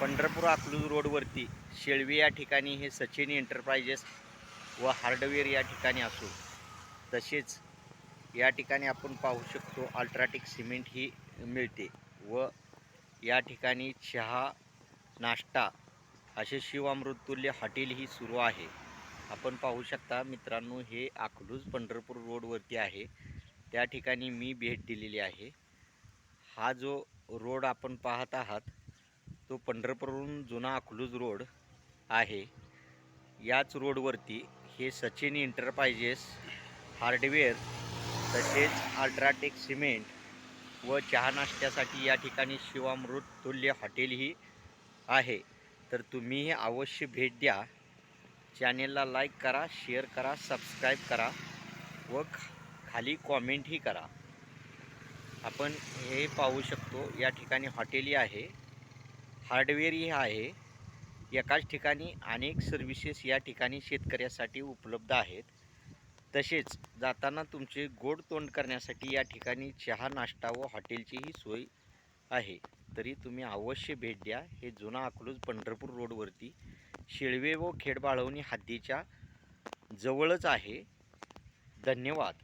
पंढरपूर अकलूज रोडवरती शेळवी या ठिकाणी हे सचिन एंटरप्राइजेस व हार्डवेअर या ठिकाणी असो तसेच या ठिकाणी आपण पाहू शकतो अल्ट्राटेक सिमेंट ही मिळते व या ठिकाणी चहा नाश्ता असे शिवामृतुल्य हॉटेल ही सुरू आहे. आपण पाहू शकता मित्रांनो हे अकलूज पंढरपूर रोडवरती आहे. त्या ठिकाणी मी भेट दिलेली आहे. हा जो रोड आपण पाहत आहात तो पंढरपूरहून जुना अकलूज रोड आहे. याच रोडवरती हे सचिन इंटरप्राइजेस हार्डवेअर तसेच अल्ट्राटेक सिमेंट व चहा नाश्त्यासाठी या ठिकाणी शिवामृत तुल्य हॉटेलही आहे. तर तुम्हीही अवश्य भेट द्या. चॅनेलला लाईक करा शेअर करा सबस्क्राईब करा व ख खाली कॉमेंटही करा. आपण हे पाहू शकतो या ठिकाणी हॉटेलही आहे. हार्डवेअरही आहे. एकाच ठिकाणी अनेक सर्व्हिसेस या ठिकाणी शेतकऱ्यासाठी उपलब्ध आहेत. तसेच जाताना तुमचे गोड तोंड करण्यासाठी या ठिकाणी चहा नाश्ता व हॉटेलचीही सोय आहे. तरी तुम्ही अवश्य भेट द्या. हे जुना अकलूज पंढरपूर रोडवरती शेळवे व खेडबाळवणी हद्दीच्या जवळच आहे. धन्यवाद.